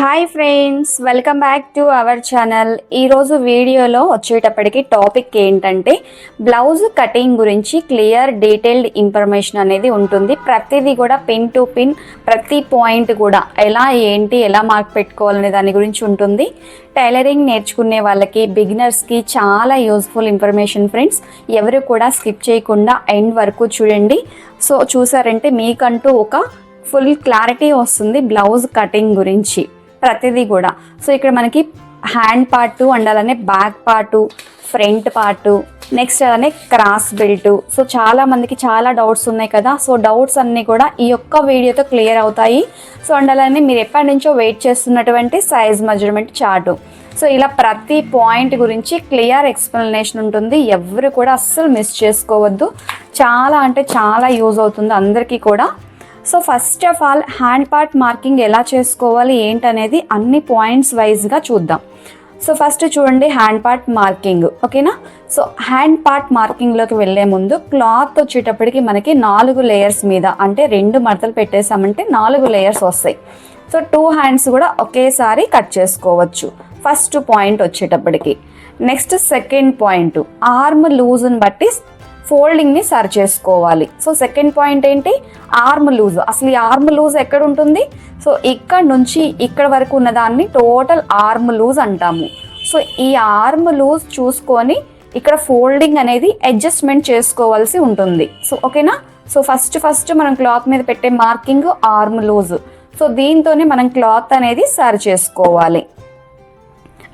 Hi friends welcome back to our channel ఈరోజు వీడియోలో వచ్చేటప్పటికి టాపిక్ ఏంటంటే బ్లౌజ్ కటింగ్ గురించి క్లియర్ డీటెయిల్డ్ ఇన్ఫర్మేషన్ అనేది ఉంటుంది. ప్రతిదీ కూడా పిన్ టు పిన్ ప్రతి పాయింట్ కూడా ఎలా ఏంటి ఎలా మార్క్ పెట్టుకోవాలనే దాని గురించి ఉంటుంది. టైలరింగ్ నేర్చుకునే వాళ్ళకి బిగినర్స్కి చాలా యూస్ఫుల్ ఇన్ఫర్మేషన్ ఫ్రెండ్స్ ఎవరు కూడా స్కిప్ చేయకుండా ఎండ్ వరకు చూడండి. సో చూసారంటే మీకంటూ ఒక ఫుల్ క్లారిటీ వస్తుంది బ్లౌజ్ కటింగ్ గురించి. ప్రతిదీ కూడా. సో ఇక్కడ మనకి హ్యాండ్ పార్టు అండ్ అలానే back part front part next అలానే క్రాస్ బెల్ట్. సో చాలా మందికి చాలా డౌట్స్ ఉన్నాయి కదా. సో డౌట్స్ అన్నీ కూడా ఈ యొక్క వీడియోతో క్లియర్ అవుతాయి. సో అండ్ అలానే మీరు ఎప్పటి నుంచో వెయిట్ చేస్తున్నటువంటి సైజ్ మెజర్మెంట్ చార్టు సో ఇలా ప్రతి పాయింట్ గురించి క్లియర్ ఎక్స్ప్లెనేషన్ ఉంటుంది. ఎవరు కూడా అస్సలు మిస్ చేసుకోవద్దు. చాలా అంటే చాలా యూజ్ అవుతుంది అందరికీ కూడా. So first of all hand part marking ఎలా చేసుకోవాలి ఏంటనేది అన్ని పాయింట్స్ వైజ్గా చూద్దాం. సో ఫస్ట్ చూడండి హ్యాండ్ పార్ట్ మార్కింగ్ ఓకేనా? సో హ్యాండ్ పార్ట్ మార్కింగ్లోకి వెళ్ళే ముందు క్లాత్ వచ్చేటప్పటికి మనకి నాలుగు లేయర్స్ మీద అంటే రెండు మడతలు పెట్టేసామంటే నాలుగు లేయర్స్ వస్తాయి. సో టూ హ్యాండ్స్ కూడా ఒకేసారి కట్ చేసుకోవచ్చు ఫస్ట్ పాయింట్ వచ్చేటప్పటికి. నెక్స్ట్ సెకండ్ పాయింట్ ఆర్మ్ లూజ్ని బట్టి ఫోల్డింగ్ని సరి చేసుకోవాలి. సో సెకండ్ పాయింట్ ఏంటి? ఆర్మ్ లూజ్ అసలు ఈ ఆర్మ్ లూజ్ ఎక్కడ ఉంటుంది? సో ఇక్కడ నుంచి ఇక్కడ వరకు ఉన్న దాన్ని టోటల్ ఆర్మ్ లూజ్ అంటాము. సో ఈ ఆర్మ్ లూజ్ చూసుకొని ఇక్కడ ఫోల్డింగ్ అనేది అడ్జస్ట్మెంట్ చేసుకోవాల్సి ఉంటుంది. సో ఓకేనా? సో ఫస్ట్ ఫస్ట్ మనం క్లాత్ మీద పెట్టే మార్కింగ్ ఆర్మ్ లూజ్ సో దీంతోనే మనం క్లాత్ అనేది సరి చేసుకోవాలి.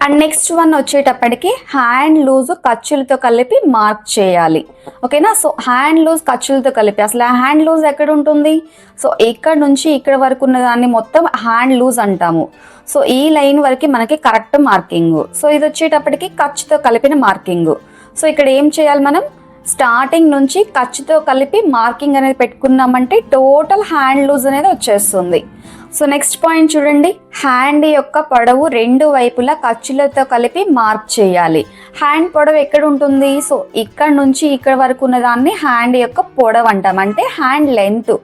అండ్ నెక్స్ట్ వన్ వచ్చేటప్పటికి హ్యాండ్ లూజ్ ఖర్చులతో కలిపి మార్క్ చేయాలి. ఓకేనా? సో హ్యాండ్ లూజ్ ఖర్చులతో కలిపి అసలు ఆ హ్యాండ్ లూజ్ ఎక్కడ ఉంటుంది? సో ఇక్కడ నుంచి ఇక్కడ వరకు ఉన్న దాన్ని మొత్తం హ్యాండ్ లూజ్ అంటాము. సో ఈ లైన్ వరకు మనకి కరెక్ట్ మార్కింగ్. సో ఇది వచ్చేటప్పటికి ఖర్చుతో కలిపిన మార్కింగ్. సో ఇక్కడ ఏం చేయాలి మనం? స్టార్టింగ్ నుంచి ఖర్చుతో కలిపి మార్కింగ్ అనేది పెట్టుకున్నామంటే టోటల్ హ్యాండ్ లూజ్ అనేది వచ్చేస్తుంది. సో నెక్స్ట్ పాయింట్ చూడండి. హ్యాండ్ యొక్క పొడవు రెండు వైపులా ఖర్చులతో కలిపి మార్క్ చేయాలి. హ్యాండ్ పొడవు ఎక్కడ ఉంటుంది సో ఇక్కడ నుంచి ఇక్కడ వరకు ఉన్న దాన్ని హ్యాండ్ యొక్క పొడవు అంటాం. అంటే హ్యాండ్ లెంత్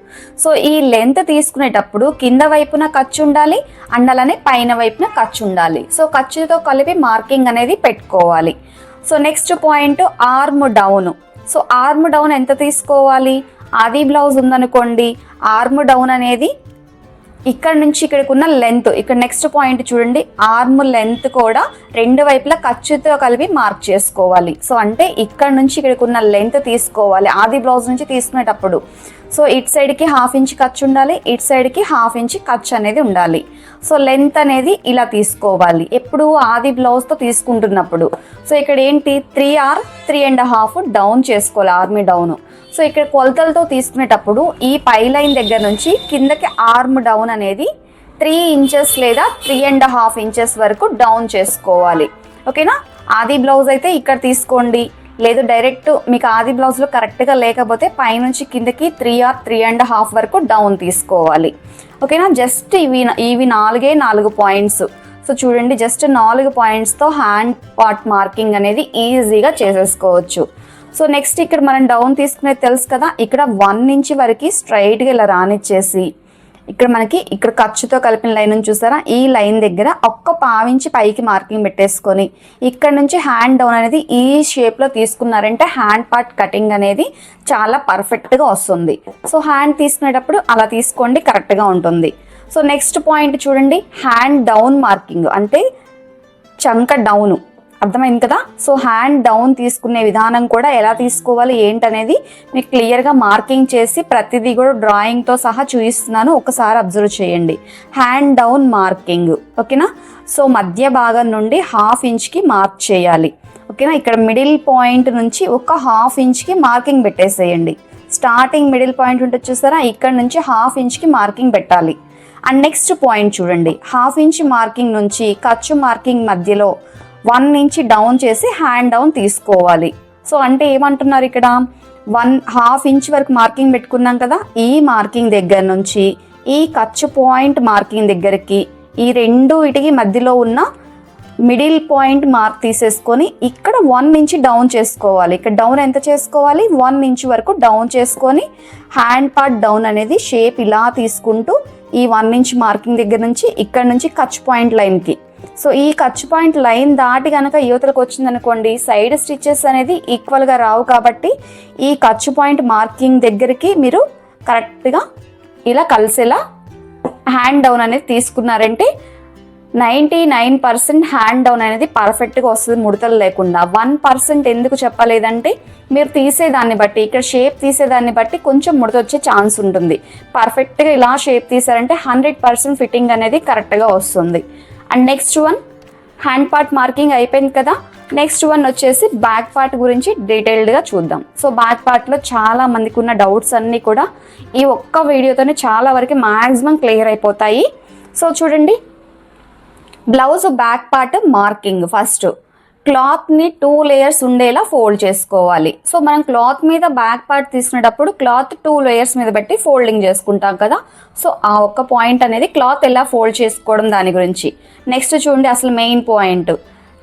సో ఈ లెంత్ తీసుకునేటప్పుడు కింద వైపున ఖర్చు ఉండాలి అండ్ అలానే పైన వైపున ఖర్చు ఉండాలి. సో ఖర్చుతో కలిపి మార్కింగ్ అనేది పెట్టుకోవాలి. So next point arm down so arm down ఎంత తీసుకోవాలి? ఆది బ్లౌజ్ ఉందనుకోండి ఆర్మ్ డౌన్ అనేది ఇక్కడ నుంచి ఇక్కడికి ఉన్న లెంత్ ఇక్కడ నెక్స్ట్ పాయింట్ చూడండి ఆర్మ్ లెంత్ కూడా రెండు వైపులా ఖర్చుతో కలిపి మార్క్ చేసుకోవాలి. సో అంటే ఇక్కడ నుంచి ఇక్కడికి ఉన్న లెంత్ తీసుకోవాలి. ఆది బ్లౌజ్ నుంచి తీసుకునేటప్పుడు. సో ఇట్ సైడ్కి హాఫ్ ఇంచ్ ఖర్చు ఉండాలి ఇట్ సైడ్కి హాఫ్ ఇంచ్ ఖర్చు అనేది ఉండాలి. సో లెంత్ అనేది ఇలా తీసుకోవాలి. ఎప్పుడు ఆది బ్లౌజ్తో తీసుకుంటున్నప్పుడు. సో ఇక్కడ ఏంటి? Three or three and half down చేసుకోవాలి ఆర్మీ డౌను సో ఇక్కడ కొలతలతో తీసుకునేటప్పుడు ఈ పై లైన్ దగ్గర నుంచి కిందకి ఆర్మ్ డౌన్ అనేది త్రీ ఇంచెస్ లేదా త్రీ అండ్ హాఫ్ ఇంచెస్ వరకు డౌన్ చేసుకోవాలి. ఓకేనా? ఆది బ్లౌజ్ అయితే ఇక్కడ తీసుకోండి. లేదు డైరెక్ట్ మీకు ఆది బ్లౌజ్లో కరెక్ట్గా లేకపోతే పైనుంచి కిందకి three or three and half వరకు డౌన్ తీసుకోవాలి. ఓకేనా? జస్ట్ ఇవి ఇవి నాలుగే నాలుగు పాయింట్స్ సో చూడండి జస్ట్ నాలుగు పాయింట్స్తో హ్యాండ్ పార్ట్ మార్కింగ్ అనేది ఈజీగా చేసేసుకోవచ్చు. సో నెక్స్ట్ ఇక్కడ మనం డౌన్ తీసుకునేది తెలుసు కదా ఇక్కడ వన్ ఇంచ్ వరకు స్ట్రైట్గా ఇలా రానిచ్చేసి ఇక్కడ మనకి ఇక్కడ ఖర్చుతో కలిపిన లైన్ చూసారా? ఈ లైన్ దగ్గర ఒక్క పావించి పైకి మార్కింగ్ పెట్టేసుకొని ఇక్కడ నుంచి హ్యాండ్ డౌన్ అనేది ఈ షేప్లో తీసుకున్నారంటే హ్యాండ్ పార్ట్ కటింగ్ అనేది చాలా పర్ఫెక్ట్గా వస్తుంది. సో హ్యాండ్ తీసుకునేటప్పుడు అలా తీసుకోండి కరెక్ట్గా ఉంటుంది. సో నెక్స్ట్ పాయింట్ చూడండి హ్యాండ్ డౌన్ మార్కింగ్ అంటే చంక డౌను అర్థమైంది కదా? సో హ్యాండ్ డౌన్ తీసుకునే విధానం కూడా ఎలా తీసుకోవాలి ఏంటనేది మీకు క్లియర్గా మార్కింగ్ చేసి ప్రతిదీ కూడా డ్రాయింగ్తో సహా చూపిస్తున్నాను. ఒకసారి అబ్జర్వ్ చేయండి. హ్యాండ్ డౌన్ మార్కింగ్ ఓకేనా? సో మధ్య భాగం నుండి హాఫ్ ఇంచ్కి మార్క్ చేయాలి. ఓకేనా? ఇక్కడ మిడిల్ పాయింట్ నుంచి ఒక హాఫ్ ఇంచ్కి మార్కింగ్ పెట్టేసేయండి. స్టార్టింగ్ మిడిల్ పాయింట్ ఉంటుంది చూసారా? ఇక్కడ నుంచి హాఫ్ ఇంచ్కి మార్కింగ్ పెట్టాలి. అండ్ నెక్స్ట్ పాయింట్ చూడండి. హాఫ్ ఇంచ్ మార్కింగ్ నుంచి ఖర్చు మార్కింగ్ మధ్యలో వన్ ఇంచ్ డౌన్ చేసి హ్యాండ్ డౌన్ తీసుకోవాలి. సో అంటే ఏమంటున్నారు ఇక్కడ? వన్ హాఫ్ ఇంచ్ వరకు మార్కింగ్ పెట్టుకున్నాం కదా ఈ మార్కింగ్ దగ్గర నుంచి ఈ ఖర్చు పాయింట్ మార్కింగ్ దగ్గరికి ఈ రెండు వీటికి మధ్యలో ఉన్న మిడిల్ పాయింట్ మార్క్ తీసేసుకొని ఇక్కడ వన్ ఇంచ్ డౌన్ చేసుకోవాలి. ఇక్కడ డౌన్ ఎంత చేసుకోవాలి? వన్ ఇంచ్ వరకు డౌన్ చేసుకొని హ్యాండ్ పార్ట్ డౌన్ అనేది షేప్ ఇలా తీసుకుంటూ ఈ వన్ ఇంచ్ మార్కింగ్ దగ్గర నుంచి ఇక్కడ నుంచి ఖర్చు పాయింట్ లైన్కి. సో ఈ ఖర్చు పాయింట్ లైన్ దాటి కనుక యువతలకు వచ్చిందనుకోండి సైడ్ స్టిచ్చెస్ అనేది ఈక్వల్గా రావు కాబట్టి ఈ ఖర్చు పాయింట్ మార్కింగ్ దగ్గరికి మీరు కరెక్ట్గా ఇలా కలిసేలా హ్యాండ్ డౌన్ అనేది తీసుకున్నారంటే ninety nine percent hand down అనేది పర్ఫెక్ట్గా వస్తుంది ముడతలు లేకుండా. వన్ పర్సెంట్ ఎందుకు చెప్పలేదంటే మీరు తీసేదాన్ని బట్టి ఇక్కడ షేప్ తీసేదాన్ని బట్టి కొంచెం ముడత వచ్చే ఛాన్స్ ఉంటుంది. పర్ఫెక్ట్గా ఇలా షేప్ తీసారంటే హండ్రెడ్ పర్సెంట్ ఫిట్టింగ్ అనేది కరెక్ట్గా వస్తుంది. And next one hand part marking అయిపోయింది కదా. నెక్స్ట్ వన్ వచ్చేసి బ్యాక్ పార్ట్ గురించి డీటెయిల్డ్గా చూద్దాం. సో బ్యాక్ పార్ట్లో చాలా మందికి ఉన్న డౌట్స్ అన్నీ కూడా ఈ ఒక్క వీడియోతోనే చాలా వరకు మ్యాక్సిమం క్లియర్ అయిపోతాయి. సో చూడండి. Blouse back part marking first క్లాత్ని టూ లేయర్స్ ఉండేలా ఫోల్డ్ చేసుకోవాలి. సో మనం క్లాత్ మీద బ్యాక్ పార్ట్ తీసుకునేటప్పుడు క్లాత్ టూ లేయర్స్ మీద పెట్టి ఫోల్డింగ్ చేసుకుంటాం కదా. సో ఆ ఒక్క పాయింట్ అనేది క్లాత్ ఎలా ఫోల్డ్ చేసుకోవడం దాని గురించి. నెక్స్ట్ చూడండి అసలు మెయిన్ పాయింట్.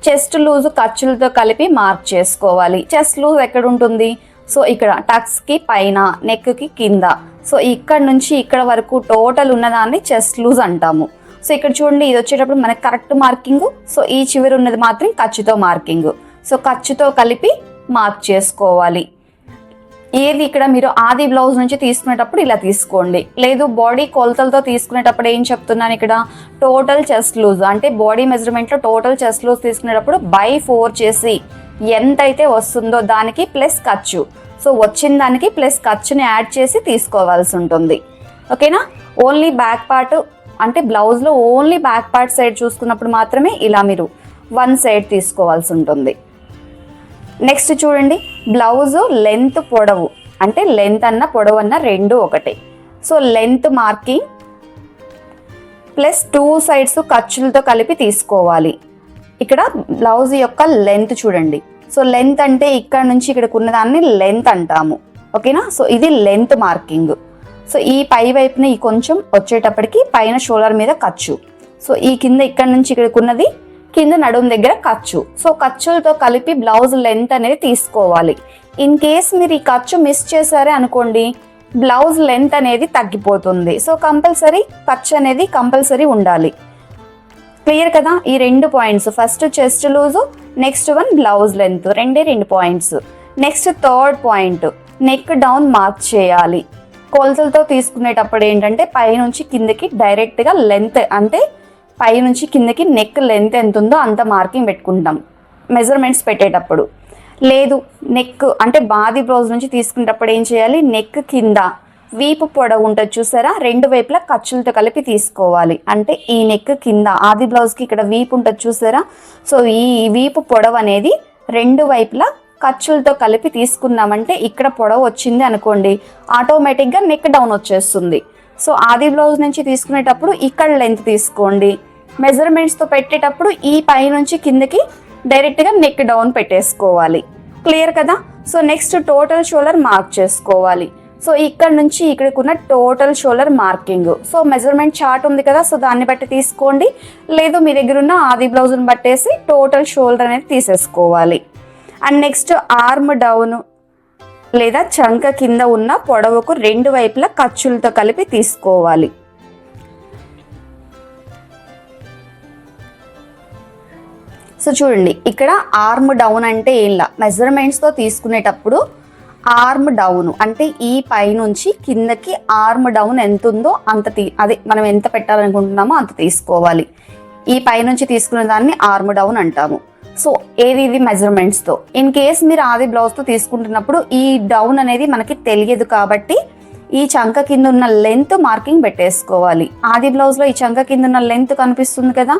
చెస్ట్ లూజ్ ఖర్చులతో కలిపి మార్క్ చేసుకోవాలి. చెస్ట్ లూజ్ ఎక్కడ ఉంటుంది? సో ఇక్కడ టక్స్కి పైన నెక్కి కింద. సో ఇక్కడ నుంచి ఇక్కడ వరకు టోటల్ ఉన్నదాన్ని చెస్ట్ లూజ్ అంటాము. సో ఇక్కడ చూడండి ఇది వచ్చేటప్పుడు మనకి కరెక్ట్ మార్కింగ్ సో ఈ చివరి ఉన్నది మాత్రం ఖర్చుతో మార్కింగ్ సో ఖర్చుతో కలిపి మార్క్ చేసుకోవాలి. ఏది ఇక్కడ మీరు ఆది బ్లౌజ్ నుంచి తీసుకునేటప్పుడు ఇలా తీసుకోండి. లేదు బాడీ కొలతలతో తీసుకునేటప్పుడు ఏం చెప్తున్నాను ఇక్కడ? టోటల్ చెస్ట్ లూజ్ అంటే బాడీ మెజర్మెంట్లో టోటల్ చెస్ట్ లూజ్ తీసుకునేటప్పుడు బై ఫోర్ చేసి ఎంత అయితే వస్తుందో దానికి ప్లస్ ఖర్చు. సో వచ్చిన దానికి ప్లస్ ఖర్చుని యాడ్ చేసి తీసుకోవాల్సి ఉంటుంది. ఓకేనా ఓన్లీ బ్యాక్ పార్ట్ అంటే బ్లౌజ్లో ఓన్లీ బ్యాక్ పార్ట్ సైడ్ చూసుకున్నప్పుడు మాత్రమే ఇలా మీరు వన్ సైడ్ తీసుకోవాల్సి ఉంటుంది. నెక్స్ట్ చూడండి బ్లౌజ్ లెంత్ పొడవు అంటే లెంత్ అన్న పొడవు అన్న రెండు ఒకటే. So length marking plus two sides ఖర్చులతో కలిపి తీసుకోవాలి. ఇక్కడ బ్లౌజ్ యొక్క లెంత్ చూడండి. సో లెంత్ అంటే ఇక్కడ నుంచి ఇక్కడికి ఉన్నదాన్ని లెంత్ అంటాము. ఓకేనా సో ఇది లెంత్ మార్కింగ్ సో ఈ పై వైపున ఈ కొంచెం వచ్చేటప్పటికి పైన షోల్డర్ మీద ఖర్చు. సో ఈ కింద ఇక్కడ నుంచి ఇక్కడికి ఉన్నది కింద నడుము దగ్గర ఖర్చు. సో ఖర్చులతో కలిపి బ్లౌజ్ లెంత్ అనేది తీసుకోవాలి. ఇన్ కేస్ మీరు ఈ ఖర్చు మిస్ చేశారే అనుకోండి బ్లౌజ్ లెంత్ అనేది తగ్గిపోతుంది. సో కంపల్సరీ ఖర్చు అనేది కంపల్సరీ ఉండాలి. క్లియర్ కదా? ఈ రెండు points. First chest loose next one blouse length రెండే రెండు points. Next third point neck down mark చేయాలి. కొలతలతో తీసుకునేటప్పుడు ఏంటంటే పైనుంచి కిందకి డైరెక్ట్గా లెంత్ అంటే పైనుంచి కిందకి నెక్ లెంత్ ఎంత ఉందో అంత మార్కింగ్ పెట్టుకుంటాం. మెజర్మెంట్స్ పెట్టేటప్పుడు. లేదు నెక్ అంటే బాది బ్లౌజ్ నుంచి తీసుకునేటప్పుడు ఏం చేయాలి? నెక్ కింద వీపు పొడవు ఉంటుంది చూసారా? రెండు వైపులా ఖర్చులతో కలిపి తీసుకోవాలి. అంటే ఈ నెక్ కింద ఆది బ్లౌజ్కి ఇక్కడ వీపు ఉంటుంది చూసారా? సో ఈ వీపు పొడవు అనేది రెండు వైపులా ఖర్చులతో కలిపి తీసుకున్నామంటే ఇక్కడ పొడవు వచ్చింది అనుకోండి. ఆటోమేటిక్గా నెక్ డౌన్ వచ్చేస్తుంది. సో ఆది బ్లౌజ్ నుంచి తీసుకునేటప్పుడు ఇక్కడ లెంత్ తీసుకోండి. మెజర్మెంట్స్తో పెట్టేటప్పుడు ఈ పై నుంచి కిందకి డైరెక్ట్గా నెక్ డౌన్ పెట్టేసుకోవాలి. క్లియర్ కదా? So next total shoulder mark చేసుకోవాలి. సో ఇక్కడ నుంచి ఇక్కడికి ఉన్న total shoulder marking so measurement chart ఉంది కదా? సో దాన్ని బట్టి తీసుకోండి. లేదు మీ దగ్గర ఉన్న ఆది బ్లౌజ్ని బట్టేసి టోటల్ షోల్డర్ అనేది తీసేసుకోవాలి. అండ్ నెక్స్ట్ ఆర్మ్ డౌన్ లేదా చంక కింద ఉన్న పొడవుకు రెండు వైపులా ఖర్చులతో కలిపి తీసుకోవాలి. సో చూడండి ఇక్కడ ఆర్మ్ డౌన్ అంటే ఏంలా? మెజర్మెంట్స్తో తీసుకునేటప్పుడు ఆర్మ్ డౌన్ అంటే ఈ పైనుంచి కిందకి ఆర్మ్ డౌన్ ఎంత ఉందో అంత తీ అదే మనం ఎంత పెట్టాలనుకుంటున్నామో అంత తీసుకోవాలి. ఈ పైనుంచి తీసుకునే దాన్ని ఆర్మ్ డౌన్ అంటాము. సో ఏది ఇది మెజర్మెంట్స్తో ఇన్ కేస్ మీరు ఆది బ్లౌజ్తో తీసుకుంటున్నప్పుడు ఈ డౌన్ అనేది మనకి తెలియదు కాబట్టి ఈ చంక కింద ఉన్న లెంత్ మార్కింగ్ పెట్టేసుకోవాలి. ఆది బ్లౌజ్లో ఈ చంక కింద ఉన్న లెంత్ కనిపిస్తుంది కదా?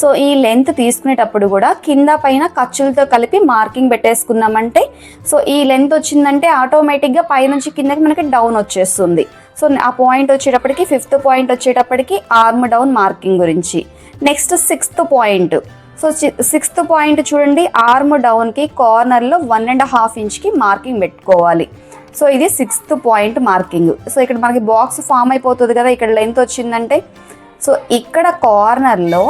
సో ఈ లెంత్ తీసుకునేటప్పుడు కూడా కింద పైన ఖర్చులతో కలిపి మార్కింగ్ పెట్టేసుకున్నామంటే సో ఈ లెంత్ వచ్చిందంటే ఆటోమేటిక్గా పైనుంచి కిందకి మనకి డౌన్ వచ్చేస్తుంది. సో ఆ పాయింట్ వచ్చేటప్పటికి ఫిఫ్త్ పాయింట్ వచ్చేటప్పటికి ఆర్మ్ డౌన్ మార్కింగ్ గురించి. Next sixth point so sixth point చూడండి ఆర్మ్ డౌన్కి కార్నర్లో వన్ అండ్ హాఫ్ ఇంచ్కి మార్కింగ్ పెట్టుకోవాలి. సో ఇది సిక్స్త్ పాయింట్ మార్కింగ్ సో ఇక్కడ మనకి బాక్స్ ఫామ్ అయిపోతుంది కదా ఇక్కడ లెంత్ వచ్చిందంటే. సో ఇక్కడ కార్నర్లో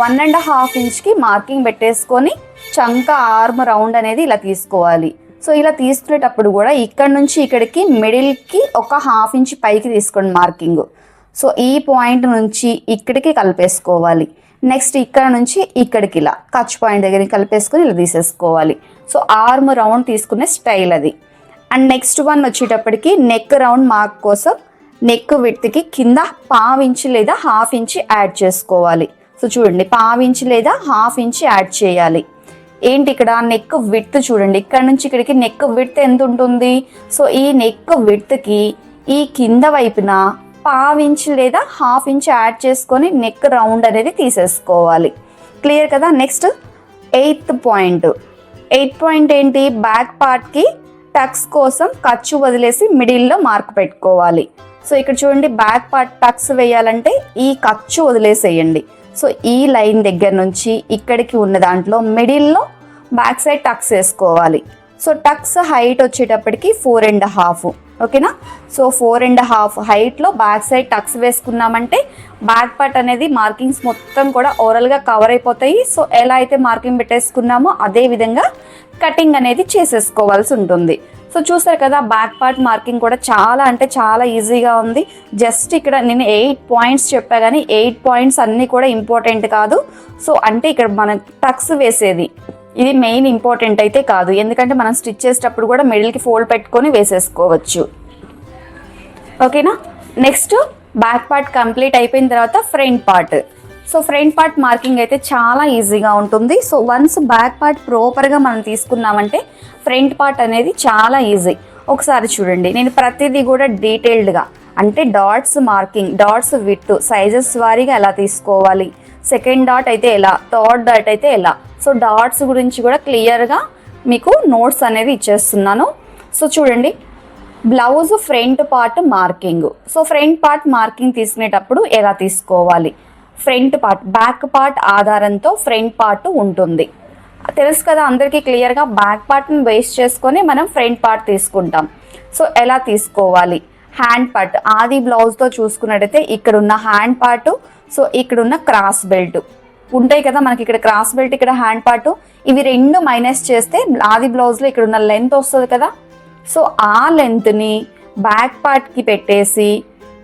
వన్ అండ్ హాఫ్ ఇంచ్కి మార్కింగ్ పెట్టేసుకొని చంక ఆర్మ్ రౌండ్ అనేది ఇలా తీసుకోవాలి. సో ఇలా తీసుకునేటప్పుడు కూడా ఇక్కడ నుంచి ఇక్కడికి మిడిల్కి ఒక హాఫ్ ఇంచ్ పైకి తీసుకోండి మార్కింగ్ సో ఈ పాయింట్ నుంచి ఇక్కడికి కలిపేసుకోవాలి. నెక్స్ట్ ఇక్కడ నుంచి ఇక్కడికి ఇలా ఖర్చు పాయింట్ దగ్గర కలిపేసుకొని ఇలా తీసేసుకోవాలి. సో ఆర్మ్ రౌండ్ తీసుకునే స్టైల్ అది. అండ్ నెక్స్ట్ వన్ వచ్చేటప్పటికి నెక్ రౌండ్ మార్క్ కోసం నెక్ విడ్త్కి కింద పావు ఇంచు లేదా హాఫ్ ఇంచ్ యాడ్ చేసుకోవాలి. సో చూడండి పావు ఇంచ్ లేదా హాఫ్ ఇంచ్ యాడ్ చేయాలి. ఏంటి ఇక్కడ నెక్ విడ్త్ చూడండి. ఇక్కడ నుంచి ఇక్కడికి నెక్ విడ్త్ ఎంత ఉంటుంది? సో ఈ నెక్ విడ్త్కి ఈ కింద వైపున పావు ఇంచ్ లేదా హాఫ్ ఇంచ్ యాడ్ చేసుకొని నెక్ రౌండ్ అనేది తీసేసుకోవాలి. క్లియర్ కదా? Next eighth point eighth point ఏంటి? బ్యాక్ పార్ట్కి టక్స్ కోసం ఖర్చు వదిలేసి మిడిల్లో మార్క్ పెట్టుకోవాలి. సో ఇక్కడ చూడండి బ్యాక్ పార్ట్ టక్స్ వేయాలంటే ఈ ఖర్చు వదిలేసేయండి. సో ఈ లైన్ దగ్గర నుంచి ఇక్కడికి ఉన్న దాంట్లో మిడిల్లో బ్యాక్ సైడ్ టక్స్ వేసుకోవాలి. సో టక్స్ హైట్ వచ్చేటప్పటికి ఫోర్ అండ్ హాఫ్ ఓకేనా? సో ఫోర్ అండ్ హాఫ్ హైట్లో బ్యాక్ సైడ్ టక్స్ వేసుకున్నామంటే బ్యాక్ పార్ట్ అనేది మార్కింగ్స్ మొత్తం కూడా ఓవరాల్గా కవర్ అయిపోతాయి. సో ఎలా అయితే మార్కింగ్ పెట్టేసుకున్నామో అదే విధంగా కటింగ్ అనేది చేసేసుకోవాల్సి ఉంటుంది. సో చూసారు కదా బ్యాక్ పార్ట్ మార్కింగ్ కూడా చాలా అంటే చాలా ఈజీగా ఉంది. జస్ట్ ఇక్కడ నేను ఎయిట్ పాయింట్స్ చెప్పా కానీ ఎయిట్ పాయింట్స్ అన్నీ కూడా ఇంపార్టెంట్ కాదు. సో అంటే ఇక్కడ మనం టక్స్ వేసేది. ఇది మెయిన్ ఇంపార్టెంట్ అయితే కాదు. ఎందుకంటే మనం స్టిచ్ చేసేటప్పుడు కూడా మిడిల్కి ఫోల్డ్ పెట్టుకొని వేసేసుకోవచ్చు. ఓకేనా నెక్స్ట్ బ్యాక్ పార్ట్ కంప్లీట్ అయిపోయిన తర్వాత front part so front part marking అయితే చాలా ఈజీగా ఉంటుంది. సో వన్స్ బ్యాక్ పార్ట్ ప్రాపర్గా మనం తీసుకున్నామంటే ఫ్రంట్ పార్ట్ అనేది చాలా ఈజీ ఒకసారి చూడండి. నేను ప్రతిదీ కూడా డీటెయిల్డ్గా అంటే dots marking dots with sizes వారీగా ఎలా తీసుకోవాలి? సెకండ్ డాట్ అయితే ఎలా? థర్డ్ డాట్ అయితే ఎలా? సో డాట్స్ గురించి కూడా క్లియర్గా మీకు నోట్స్ అనేది ఇచ్చేస్తున్నాను. సో చూడండి blouse front part marking. So front part marking తీసుకునేటప్పుడు ఎలా తీసుకోవాలి? ఫ్రంట్ పార్ట్ బ్యాక్ పార్ట్ ఆధారంతో ఫ్రంట్ పార్ట్ ఉంటుంది. తెలుసు కదా అందరికీ క్లియర్గా బ్యాక్ పార్ట్ని బేస్ చేసుకొని మనం ఫ్రంట్ పార్ట్ తీసుకుంటాం. సో ఎలా తీసుకోవాలి? Hand part. ఆది బ్లౌజ్తో చూసుకున్నట్టయితే ఇక్కడ ఉన్న హ్యాండ్ పార్ట్ సో ఇక్కడ ఉన్న క్రాస్ బెల్ట్. ఉంటాయి కదా మనకి ఇక్కడ క్రాస్ బెల్ట్ ఇక్కడ హ్యాండ్ పార్ట్. ఇవి రెండు మైనస్ చేస్తే ఆది బ్లౌజ్లో ఇక్కడ ఉన్న లెంత్ వస్తుంది కదా. సో ఆ లెంత్ని బ్యాక్ పార్ట్కి పెట్టేసి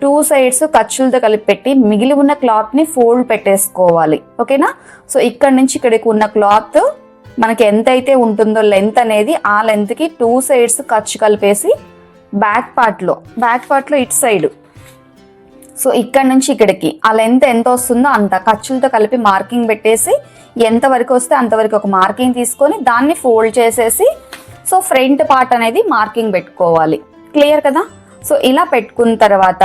టూ సైడ్స్ ఖర్చులతో కలిపి పెట్టి మిగిలి ఉన్న క్లాత్ని ఫోల్డ్ పెట్టేసుకోవాలి. ఓకేనా? సో ఇక్కడ నుంచి ఇక్కడికి ఉన్న క్లాత్ మనకి ఎంత అయితే ఉంటుందో లెంత్ అనేది ఆ లెంత్కి టూ సైడ్స్ ఖర్చు కలిపేసి బ్యాక్ పార్ట్లో బ్యాక్ పార్ట్లో ఇటు సైడ్. సో ఇక్కడ నుంచి ఇక్కడికి. ఆ లెంత్ ఎంత వస్తుందో అంత ఖర్చులతో కలిపి మార్కింగ్ పెట్టేసి ఎంత వరకు వస్తే అంతవరకు ఒక మార్కింగ్ తీసుకొని దాన్ని ఫోల్డ్ చేసేసి సో ఫ్రంట్ పార్ట్ అనేది మార్కింగ్ పెట్టుకోవాలి. క్లియర్ కదా? సో ఇలా పెట్టుకున్న తర్వాత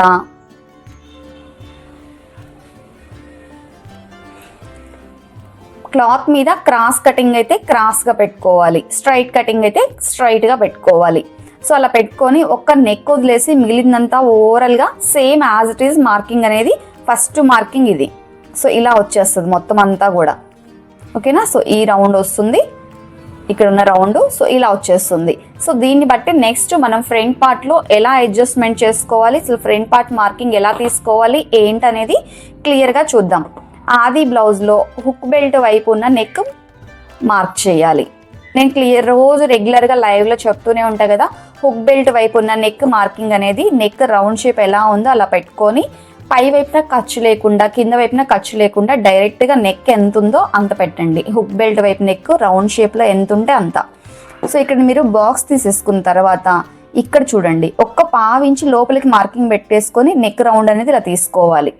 క్లాత్ మీద క్రాస్ కటింగ్ అయితే క్రాస్గా పెట్టుకోవాలి. స్ట్రైట్ కటింగ్ అయితే స్ట్రైట్గా పెట్టుకోవాలి. సో అలా పెట్టుకొని ఒక్క నెక్ వదిలేసి మిగిలిందంతా ఓవరాల్గా same as it is marking అనేది ఫస్ట్ మార్కింగ్ ఇది. సో ఇలా వచ్చేస్తుంది మొత్తం అంతా కూడా. ఓకేనా సో ఈ రౌండ్ వస్తుంది. ఇక్కడ ఉన్న రౌండ్ సో ఇలా వచ్చేస్తుంది. సో దీన్ని బట్టి నెక్స్ట్ మనం ఫ్రంట్ పార్ట్లో ఎలా అడ్జస్ట్మెంట్ చేసుకోవాలి అసలు ఫ్రంట్ పార్ట్ మార్కింగ్ ఎలా తీసుకోవాలి ఏంటనేది క్లియర్గా చూద్దాం. ఆది బ్లౌజ్లో హుక్ బెల్ట్ వైపు ఉన్న నెక్ మార్క్ చేయాలి. నేను క్లియర్ రోజు రెగ్యులర్గా లైవ్లో చెప్తూనే ఉంటా కదా. హుక్ బెల్ట్ వైపు ఉన్న నెక్ మార్కింగ్ అనేది నెక్ రౌండ్ షేప్ ఎలా ఉందో అలా పెట్టుకొని పై వైపున ఖర్చు లేకుండా కింద వైపున ఖర్చు లేకుండా డైరెక్ట్గా నెక్ ఎంత ఉందో అంత పెట్టండి. హుక్ బెల్ట్ వైపు నెక్ రౌండ్ షేప్లో ఎంత ఉంటే అంత. సో ఇక్కడ మీరు బాక్స్ తీసేసుకున్న తర్వాత ఇక్కడ చూడండి. ఒక్క పావించి లోపలికి మార్కింగ్ పెట్టేసుకొని నెక్ రౌండ్ అనేది ఇలా తీసుకోవాలి.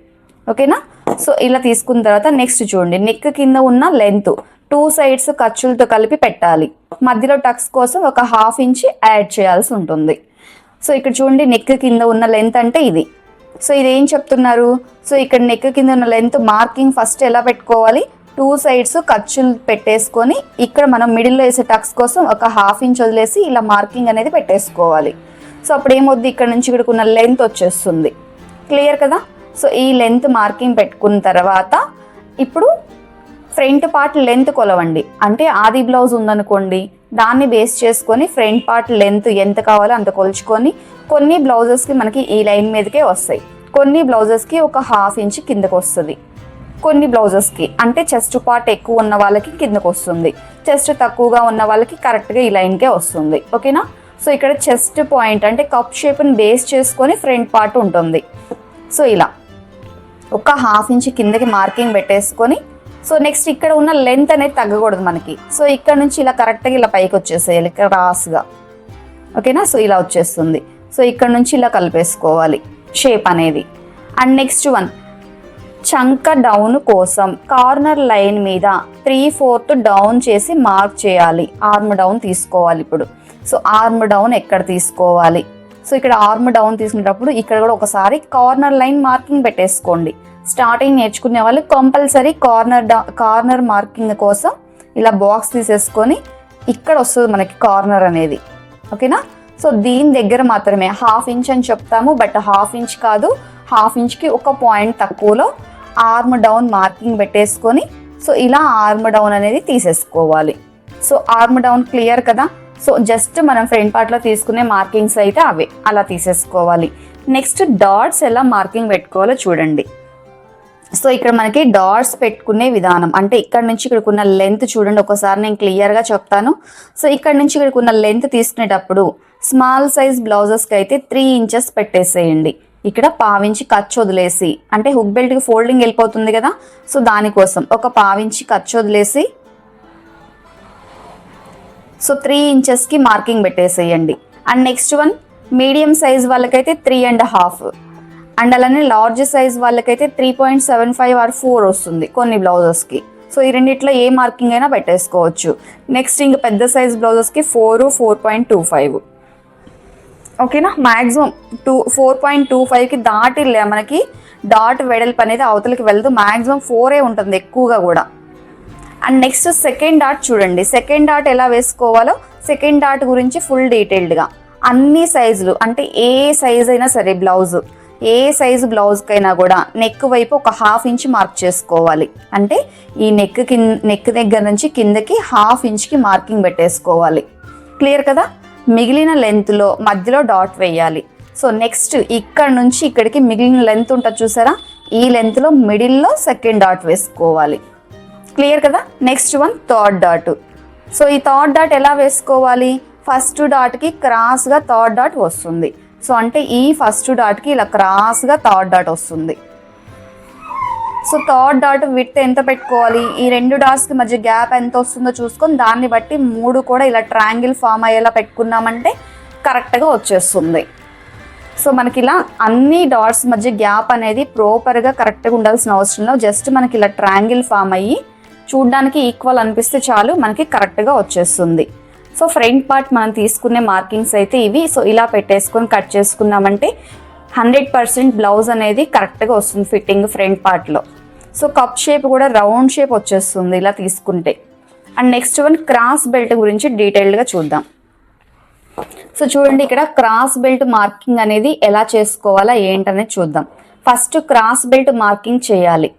ఓకేనా సో ఇలా తీసుకున్న తర్వాత నెక్స్ట్ చూడండి. నెక్ కింద ఉన్న లెంత్ టూ సైడ్స్ ఖర్చులతో కలిపి పెట్టాలి. మధ్యలో టక్స్ కోసం ఒక హాఫ్ ఇంచ్ యాడ్ చేయాల్సి ఉంటుంది. సో ఇక్కడ చూడండి నెక్ కింద ఉన్న లెంత్ అంటే ఇది. సో ఇది ఏం చెప్తున్నారు? సో ఇక్కడ నెక్ కింద ఉన్న లెంత్ మార్కింగ్ ఫస్ట్ ఎలా పెట్టుకోవాలి? టూ సైడ్స్ ఖర్చులు పెట్టేసుకొని ఇక్కడ మనం మిడిల్లో వేసే టక్స్ కోసం ఒక హాఫ్ ఇంచ్ వదిలేసి ఇలా మార్కింగ్ అనేది పెట్టేసుకోవాలి. సో అప్పుడు ఏమొద్ది ఇక్కడ నుంచి ఇక్కడికి ఉన్న లెంత్ వచ్చేస్తుంది. క్లియర్ కదా? సో ఈ లెంత్ మార్కింగ్ పెట్టుకున్న తర్వాత ఇప్పుడు ఫ్రంట్ పార్ట్ లెంత్ కొలవండి. అంటే ఆది బ్లౌజ్ ఉందనుకోండి దాన్ని బేస్ చేసుకొని ఫ్రంట్ పార్ట్ లెంత్ ఎంత కావాలో అంత కొలుచుకొని కొన్ని బ్లౌజెస్కి మనకి ఈ లైన్ మీదకే వస్తాయి. కొన్ని బ్లౌజెస్కి ఒక హాఫ్ ఇంచ్ కిందకు వస్తుంది. కొన్ని బ్లౌజెస్కి అంటే చెస్ట్ పార్ట్ ఎక్కువ ఉన్న వాళ్ళకి కిందకు వస్తుంది. చెస్ట్ తక్కువగా ఉన్న వాళ్ళకి కరెక్ట్గా ఈ లైన్కే వస్తుంది. ఓకేనా? సో ఇక్కడ చెస్ట్ పాయింట్ అంటే కప్ షేప్ని బేస్ చేసుకొని ఫ్రంట్ పార్ట్ ఉంటుంది. సో ఇలా. ఒక హాఫ్ ఇంచ్ కిందకి మార్కింగ్ పెట్టేసుకొని సో నెక్స్ట్ ఇక్కడ ఉన్న లెంత్ అనేది తగ్గకూడదు మనకి. సో ఇక్కడ నుంచి ఇలా కరెక్ట్గా ఇలా పైకి వచ్చేసేయాలి ఇక్కడ రాస్గా. ఓకేనా? సో ఇలా వచ్చేస్తుంది. సో ఇక్కడ నుంచి ఇలా కలిపేసుకోవాలి షేప్ అనేది. అండ్ నెక్స్ట్ వన్ చంక డౌన్ కోసం కార్నర్ లైన్ మీద త్రీ ఫోర్త్ డౌన్ చేసి మార్క్ చేయాలి. ఆర్మ్ డౌన్ తీసుకోవాలి ఇప్పుడు. సో ఆర్మ్ డౌన్ ఎక్కడ తీసుకోవాలి? సో ఇక్కడ ఆర్మ్ డౌన్ తీసుకునేటప్పుడు ఇక్కడ కూడా ఒకసారి కార్నర్ లైన్ మార్కింగ్ పెట్టేసుకోండి. స్టార్టింగ్ నేర్చుకునే వాళ్ళు కంపల్సరీ కార్నర్ కార్నర్ మార్కింగ్ కోసం ఇలా బాక్స్ తీసేసుకొని ఇక్కడ వస్తుంది మనకి కార్నర్ అనేది. ఓకేనా? సో దీని దగ్గర మాత్రమే హాఫ్ ఇంచ్ అని చెప్తాము బట్ హాఫ్ ఇంచ్ కాదు. హాఫ్ ఇంచ్కి ఒక పాయింట్ తక్కువలో ఆర్మ్ డౌన్ మార్కింగ్ పెట్టేసుకొని సో ఇలా ఆర్మ్ డౌన్ అనేది తీసేసుకోవాలి. సో ఆర్మ్ డౌన్ క్లియర్ కదా? సో జస్ట్ మనం ఫ్రంట్ పార్ట్లో తీసుకునే మార్కింగ్స్ అయితే అవే. అలా తీసేసుకోవాలి. నెక్స్ట్ డాట్స్ ఎలా మార్కింగ్ పెట్టుకోవాలో చూడండి. సో ఇక్కడ మనకి డాట్స్ పెట్టుకునే విధానం. అంటే ఇక్కడ నుంచి ఇక్కడికి ఉన్న లెంత్ చూడండి ఒకసారి నేను క్లియర్గా చెప్తాను. సో ఇక్కడ నుంచి ఇక్కడికి ఉన్న లెంత్ తీసుకునేటప్పుడు స్మాల్ సైజ్ బ్లౌజెస్కి అయితే త్రీ ఇంచెస్ పెట్టేసేయండి. ఇక్కడ పావించి ఖర్చు వదిలేసి అంటే హుక్ బెల్ట్కి ఫోల్డింగ్ వెళ్ళిపోతుంది కదా సో దానికోసం ఒక పావించి ఖర్చు వదిలేసి సో త్రీ ఇంచెస్కి మార్కింగ్ పెట్టేసేయండి. And next one medium size వాళ్ళకైతే త్రీ అండ్ హాఫ్ అండ్ అలానే లార్జ్ సైజ్ వాళ్ళకైతే three point seven five or four వస్తుంది కొన్ని బ్లౌజెస్కి. సో ఈ రెండిట్లో ఏ మార్కింగ్ అయినా పెట్టేసుకోవచ్చు. నెక్స్ట్ ఇంక పెద్ద size బ్లౌజెస్కి four four point two five. ఓకేనా? Maximum two four point two ఫైవ్కి దాటి లే- మనకి. డాట్ వెడల్పు అనేది అవతలకి వెళ్తూ మ్యాక్సిమం ఫోరే ఉంటుంది ఎక్కువగా కూడా. అండ్ నెక్స్ట్ సెకండ్ డాట్ చూడండి. సెకండ్ డాట్ ఎలా వేసుకోవాలో సెకండ్ డాట్ గురించి ఫుల్ డీటెయిల్డ్గా. అన్ని సైజులు అంటే ఏ సైజ్ అయినా సరే బ్లౌజ్. ఏ సైజు బ్లౌజ్కైనా కూడా నెక్ వైపు ఒక హాఫ్ ఇంచ్ మార్క్ చేసుకోవాలి. అంటే ఈ నెక్ కింద నెక్ దగ్గర నుంచి కిందకి హాఫ్ ఇంచ్కి మార్కింగ్ పెట్టేసుకోవాలి. క్లియర్ కదా? మిగిలిన లెంత్లో మధ్యలో డాట్ వేయాలి. సో నెక్స్ట్ ఇక్కడ నుంచి ఇక్కడికి మిగిలిన లెంత్ ఉంటుంది చూసారా? ఈ లెంత్లో మిడిల్లో సెకండ్ డాట్ వేసుకోవాలి. క్లియర్ కదా? Next one third dot so ఈ థర్డ్ డాట్ ఎలా వేసుకోవాలి? ఫస్ట్ డాట్కి క్రాస్గా థర్డ్ డాట్ వస్తుంది. సో అంటే ఈ ఫస్ట్ డాట్కి ఇలా క్రాస్గా థర్డ్ డాట్ వస్తుంది. సో థర్డ్ డాట్ విత్ ఎంత పెట్టుకోవాలి? ఈ రెండు డాట్స్కి మధ్య గ్యాప్ ఎంత వస్తుందో చూసుకొని దాన్ని బట్టి మూడు కూడా ఇలా ట్రాంగిల్ ఫామ్ అయ్యేలా పెట్టుకున్నామంటే కరెక్ట్గా వచ్చేస్తుంది. సో మనకి ఇలా అన్ని డాట్స్ మధ్య గ్యాప్ అనేది ప్రాపర్గా కరెక్ట్గా ఉండాల్సిన అవసరం లేదు. జస్ట్ మనకి ఇలా ట్రాంగిల్ ఫామ్ అయ్యి చూడడానికి ఈక్వల్ అనిపిస్తే చాలు మనకి కరెక్ట్గా వచ్చేస్తుంది. సో ఫ్రంట్ పార్ట్ మనం తీసుకునే మార్కింగ్స్ అయితే ఇవి. సో ఇలా పెట్టేసుకొని కట్ చేసుకున్నామంటే హండ్రెడ్ పర్సెంట్ బ్లౌజ్ అనేది కరెక్ట్గా వస్తుంది ఫిట్టింగ్ ఫ్రంట్ పార్ట్లో. సో కప్ షేప్ కూడా రౌండ్ షేప్ వచ్చేస్తుంది ఇలా తీసుకుంటే. And next one cross belt గురించి డీటెయిల్డ్గా చూద్దాం. సో చూడండి ఇక్కడ క్రాస్ బెల్ట్ మార్కింగ్ అనేది ఎలా చేసుకోవాలా ఏంటనేది చూద్దాం. ఫస్ట్ క్రాస్ బెల్ట్ మార్కింగ్ చేయాలి.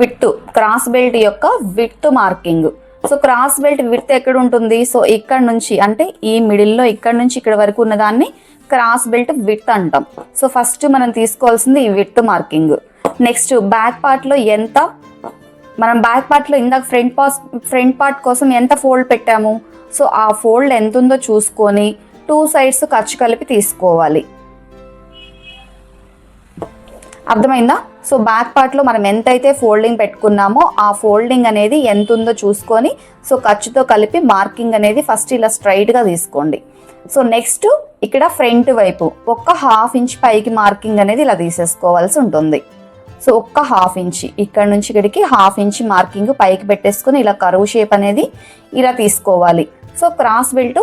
విత్ క్రాస్ బెల్ట్ యొక్క width marking. So cross belt width ఎక్కడ ఉంటుంది? సో ఇక్కడ నుంచి అంటే ఈ మిడిల్లో ఇక్కడ నుంచి ఇక్కడ వరకు ఉన్నదాన్ని క్రాస్ బెల్ట్ విత్ అంటాం. సో ఫస్ట్ మనం తీసుకోవాల్సింది ఈ విత్ మార్కింగ్. నెక్స్ట్ బ్యాక్ పార్ట్లో ఎంత? మనం బ్యాక్ పార్ట్లో ఇందాక ఫ్రంట్ పాస్ ఫ్రంట్ పార్ట్ కోసం ఎంత ఫోల్డ్ పెట్టాము? సో ఆ ఫోల్డ్ ఎంత ఉందో చూసుకొని టూ సైడ్స్ ఖర్చు కలిపి తీసుకోవాలి. అర్థమైందా? సో బ్యాక్ పార్ట్లో మనం ఎంతైతే ఫోల్డింగ్ పెట్టుకున్నామో ఆ ఫోల్డింగ్ అనేది ఎంత ఉందో చూసుకొని సో ఖర్చుతో కలిపి మార్కింగ్ అనేది ఫస్ట్ ఇలా స్ట్రైట్గా తీసుకోండి. సో నెక్స్ట్ ఇక్కడ ఫ్రంట్ వైపు ఒక్క హాఫ్ ఇంచ్ పైకి మార్కింగ్ అనేది ఇలా తీసేసుకోవాల్సి ఉంటుంది. సో ఒక్క హాఫ్ ఇంచ్ ఇక్కడ నుంచి ఇక్కడికి హాఫ్ ఇంచ్ మార్కింగ్ పైకి పెట్టేసుకుని ఇలా కరువు షేప్ అనేది ఇలా తీసుకోవాలి. సో క్రాస్ బెల్ట్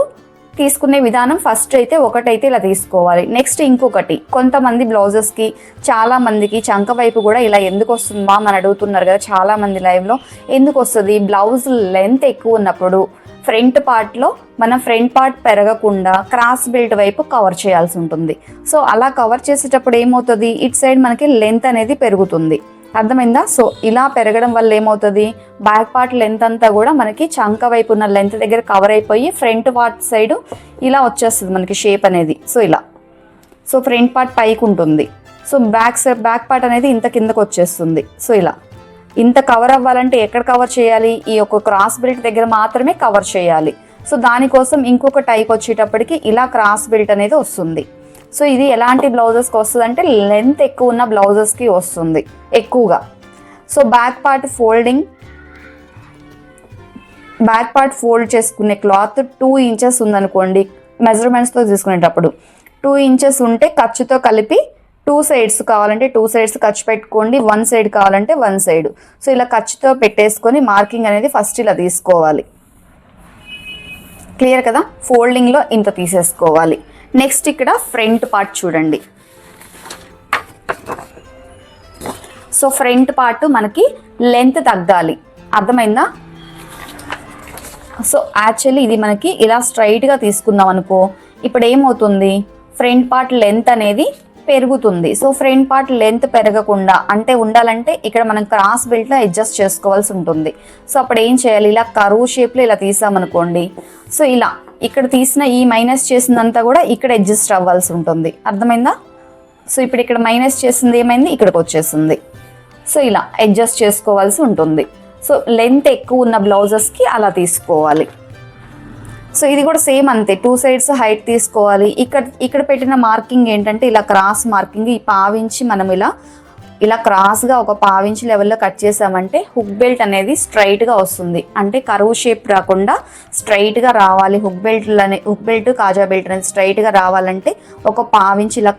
తీసుకునే విధానం ఫస్ట్ అయితే ఒకటైతే ఇలా తీసుకోవాలి. నెక్స్ట్ ఇంకొకటి కొంతమంది బ్లౌజెస్కి చాలా మందికి చంక వైపు కూడా ఇలా ఎందుకు వస్తుంది అని అడుగుతున్నారు కదా చాలా మంది లైవ్లో ఎందుకు వస్తుంది? బ్లౌజ్ లెంత్ ఎక్కువ ఉన్నప్పుడు ఫ్రంట్ పార్ట్లో మన ఫ్రంట్ పార్ట్ పెరగకుండా క్రాస్ బెల్ట్ వైపు కవర్ చేయాల్సి ఉంటుంది. సో అలా కవర్ చేసేటప్పుడు ఏమవుతుంది? ఇట్ సైడ్ మనకి లెంత్ అనేది పెరుగుతుంది. అర్థమైందా? సో ఇలా పెరగడం వల్ల ఏమవుతుంది? బ్యాక్ పార్ట్ లెంత్ అంతా కూడా మనకి చంక వైపు ఉన్న లెంత్ దగ్గర కవర్ అయిపోయి ఫ్రంట్ పార్ట్ సైడ్ ఇలా వచ్చేస్తుంది మనకి షేప్ అనేది. సో ఇలా. సో ఫ్రంట్ పార్ట్ పైకి ఉంటుంది. So back side back part అనేది ఇంత కిందకు వచ్చేస్తుంది. సో ఇలా. ఇంత కవర్ అవ్వాలంటే ఎక్కడ కవర్ చేయాలి? ఈ యొక్క క్రాస్ బెల్ట్ దగ్గర మాత్రమే కవర్ చేయాలి. సో దానికోసం ఇంకొక టైప్ వచ్చేటప్పటికి ఇలా క్రాస్ బెల్ట్ అనేది వస్తుంది. సో ఇది ఎలాంటి బ్లౌజెస్కి వస్తుంది అంటే లెంత్ ఎక్కువ ఉన్న బ్లౌజెస్కి వస్తుంది ఎక్కువగా. So back part folding back part fold చేసుకునే క్లాత్ టూ ఇంచెస్ ఉందనుకోండి మెజర్మెంట్స్తో తీసుకునేటప్పుడు. టూ ఇంచెస్ ఉంటే ఖర్చుతో కలిపి టూ సైడ్స్ కావాలంటే టూ సైడ్స్ ఖర్చు పెట్టుకోండి వన్ సైడ్ కావాలంటే వన్ సైడ్. సో ఇలా ఖర్చుతో పెట్టేసుకొని మార్కింగ్ అనేది ఫస్ట్ ఇలా తీసుకోవాలి. క్లియర్ కదా? ఫోల్డింగ్లో ఇంత తీసేసుకోవాలి. నెక్స్ట్ ఇక్కడ ఫ్రంట్ పార్ట్ చూడండి. సో ఫ్రంట్ పార్ట్ మనకి లెంత్ తగ్గాలి. అర్థమైందా? సో యాక్చువల్లీ ఇది మనకి ఇలా స్ట్రైట్గా తీసుకుందాం అనుకో. ఇప్పుడు ఏమవుతుంది? ఫ్రంట్ పార్ట్ లెంత్ అనేది పెరుగుతుంది. సో ఫ్రంట్ పార్ట్ లెంత్ పెరగకుండా అంటే ఉండాలంటే ఇక్కడ మనం క్రాస్ బెల్ట్లో అడ్జస్ట్ చేసుకోవాల్సి ఉంటుంది. సో అప్పుడు ఏం చేయాలి? ఇలా కరువు షేప్లో ఇలా తీసామనుకోండి. సో ఇలా ఇక్కడ తీసిన ఈ మైనస్ చేసిందంతా కూడా ఇక్కడ అడ్జస్ట్ అవ్వాల్సి ఉంటుంది. అర్థమైందా? సో ఇప్పుడు ఇక్కడ మైనస్ చేసింది ఏమైంది? ఇక్కడికి వచ్చేసింది. సో ఇలా అడ్జస్ట్ చేసుకోవాల్సి ఉంటుంది. సో లెంత్ ఎక్కువ ఉన్న బ్లౌజెస్కి అలా తీసుకోవాలి. సో ఇది కూడా సేమ్ అంతే. టూ సైడ్స్ హైట్ తీసుకోవాలి. ఇక్కడ ఇక్కడ పెట్టిన మార్కింగ్ ఏంటంటే ఇలా క్రాస్ మార్కింగ్ ఈ పావించి మనం ఇలా ఇలా క్రాస్గా ఒక పావించి లెవెల్లో కట్ చేసామంటే హుక్ బెల్ట్ అనేది స్ట్రైట్గా వస్తుంది. అంటే కరువు షేప్ రాకుండా స్ట్రైట్గా రావాలి. హుక్ బెల్ట్లనే హుక్ బెల్ట్ కాజా బెల్ట్ అనేది స్ట్రైట్గా రావాలంటే ఒక పావించి ఇలా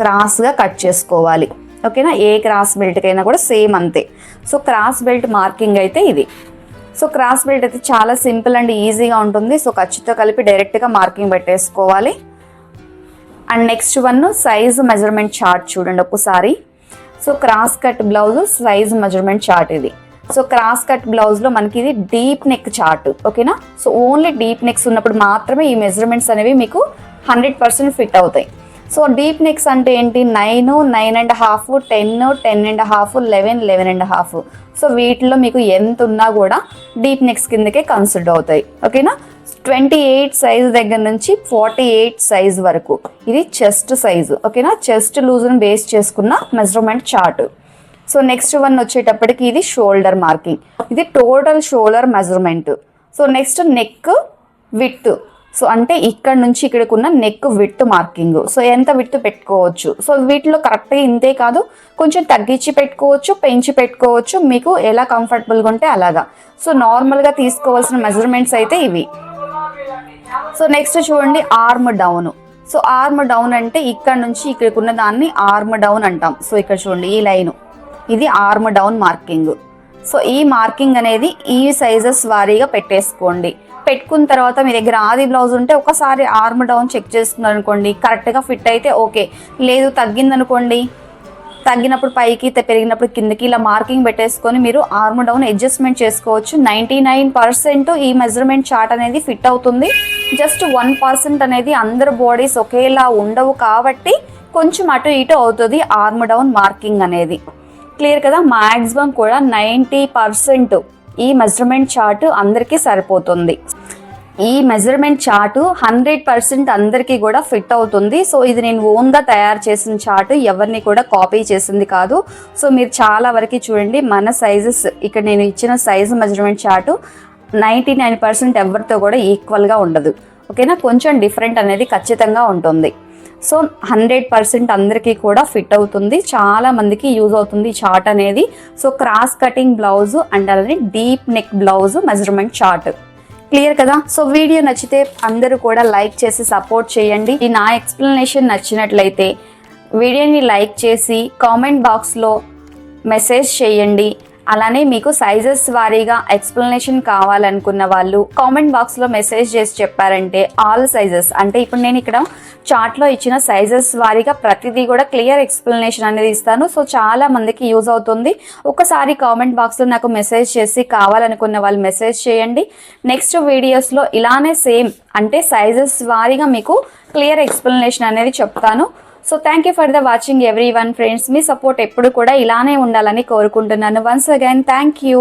క్రాస్గా కట్ చేసుకోవాలి. ఓకేనా ఏ క్రాస్ బెల్ట్కైనా కూడా సేమ్ అంతే. సో క్రాస్ బెల్ట్ మార్కింగ్ అయితే ఇది. సో క్రాస్ బెల్ట్ అయితే చాలా సింపుల్ అండ్ ఈజీగా ఉంటుంది. సో ఖర్చుతో కలిపి డైరెక్ట్గా మార్కింగ్ పెట్టేసుకోవాలి. And next one size measurement chart చూడండి ఒక్కసారి. So cross cut blouse size measurement chart ఇది. సో క్రాస్ కట్ బ్లౌజ్లో మనకి ఇది డీప్ నెక్ చార్ట్ ఓకేనా సో ఓన్లీ డీప్ నెక్స్ ఉన్నప్పుడు మాత్రమే ఈ మెజర్మెంట్స్ అనేవి మీకు హండ్రెడ్ పర్సెంట్ ఫిట్ అవుతాయి. సో డీప్ నెక్స్ అంటే ఏంటి? Nine nine and half ten ten and half eleven eleven and half so వీటిలో మీకు ఎంత ఉన్నా కూడా డీప్ నెక్స్ కిందకే కన్సిడర్ అవుతాయి ఓకేనా ట్వంటీ ఎయిట్ సైజ్ దగ్గర నుంచి ఫార్టీ ఎయిట్ సైజ్ వరకు. ఇది చెస్ట్ సైజు. ఓకేనా? చెస్ట్ లూజ్ను బేస్ చేసుకున్న measurement chart. So next one వచ్చేటప్పటికి ఇది షోల్డర్ మార్కింగ్. ఇది total shoulder measurement. So next neck width so అంటే ఇక్కడ నుంచి ఇక్కడికి ఉన్న నెక్ విత్ మార్కింగ్. సో ఎంత విత్ పెట్టుకోవచ్చు? సో వీటిలో కరెక్ట్గా ఇంతే కాదు కొంచెం తగ్గించి పెట్టుకోవచ్చు పెంచి పెట్టుకోవచ్చు మీకు ఎలా కంఫర్టబుల్గా ఉంటే అలాగా. సో నార్మల్గా తీసుకోవాల్సిన మెజర్మెంట్స్ అయితే ఇవి. సో నెక్స్ట్ చూడండి arm down. So arm down అంటే ఇక్కడ నుంచి ఇక్కడికి ఉన్న దాన్ని ఆర్మ్ డౌన్ అంటాం. సో ఇక్కడ చూడండి ఈ లైన్. ఇది ఆర్మ్ డౌన్ మార్కింగ్. సో ఈ మార్కింగ్ అనేది ఈ సైజెస్ వారీగా పెట్టేసుకోండి. పెట్టుకున్న తర్వాత మీ దగ్గర ఆది బ్లౌజ్ ఉంటే ఒకసారి ఆర్మ్ డౌన్ చెక్ చేసుకున్నారు అనుకోండి కరెక్ట్గా ఫిట్ అయితే ఓకే. లేదు తగ్గిందనుకోండి తగ్గినప్పుడు పైకి పెరిగినప్పుడు కిందకి ఇలా మార్కింగ్ పెట్టేసుకొని మీరు ఆర్మ్ డౌన్ అడ్జస్ట్మెంట్ చేసుకోవచ్చు. నైంటీ నైన్ పర్సెంట్ ఈ మెజర్మెంట్ చార్ట్ అనేది ఫిట్ అవుతుంది. జస్ట్ వన్ పర్సెంట్ అనేది అందరు బాడీస్ ఒకేలా ఉండవు కాబట్టి కొంచెం అటు ఇటు అవుతుంది ఆర్మ్ డౌన్ మార్కింగ్ అనేది. క్లియర్ కదా? మ్యాక్సిమం కూడా నైంటీ పర్సెంట్ ఈ మెజర్మెంట్ చార్ట్ అందరికీ సరిపోతుంది. ఈ మెజర్మెంట్ చార్ట్ హండ్రెడ్ పర్సెంట్ అందరికీ కూడా ఫిట్ అవుతుంది. సో ఇది నేను ఓన్గా తయారు చేసిన చార్ట్ ఎవరిని కూడా కాపీ చేసింది కాదు. సో మీరు చాలా వరకు చూడండి మన సైజెస్ ఇక్కడ నేను ఇచ్చిన size measurement chart ninety nine percent ఎవరితో కూడా ఈక్వల్గా ఉండదు. ఓకేనా? కొంచెం డిఫరెంట్ అనేది ఖచ్చితంగా ఉంటుంది. సో హండ్రెడ్ పర్సెంట్ అందరికీ కూడా ఫిట్ అవుతుంది. చాలా మందికి యూజ్ అవుతుంది ఈ చార్ట్ అనేది. So cross cutting blouse and అలానే deep neck blouse measurement chart clear కదా? సో వీడియో నచ్చితే అందరూ కూడా లైక్ చేసి సపోర్ట్ చేయండి. ఈ నా ఎక్స్ప్లెనేషన్ నచ్చినట్లయితే వీడియోని లైక్ చేసి కామెంట్ బాక్స్లో మెసేజ్ చేయండి. అలానే మీకు సైజెస్ వారీగా ఎక్స్ప్లెనేషన్ కావాలనుకున్న వాళ్ళు కామెంట్ బాక్స్లో మెసేజ్ చేసి చెప్పారంటే ఆల్ సైజెస్ అంటే ఇప్పుడు నేను ఇక్కడ చార్ట్లో ఇచ్చిన సైజెస్ వారీగా ప్రతిదీ కూడా క్లియర్ ఎక్స్ప్లెనేషన్ అనేది ఇస్తాను. సో చాలా మందికి యూజ్ అవుతుంది. ఒకసారి కామెంట్ బాక్స్లో నాకు మెసేజ్ చేసి కావాలనుకున్న వాళ్ళు మెసేజ్ చేయండి. నెక్స్ట్ వీడియోస్లో ఇలానే సేమ్ అంటే సైజెస్ వారీగా మీకు క్లియర్ ఎక్స్ప్లెనేషన్ అనేది చెప్తాను. So thank you for the watching everyone friends me support ఎప్పుడు కూడా ఇలానే ఉండాలని కోరుకుంటున్నాను. Once again thank you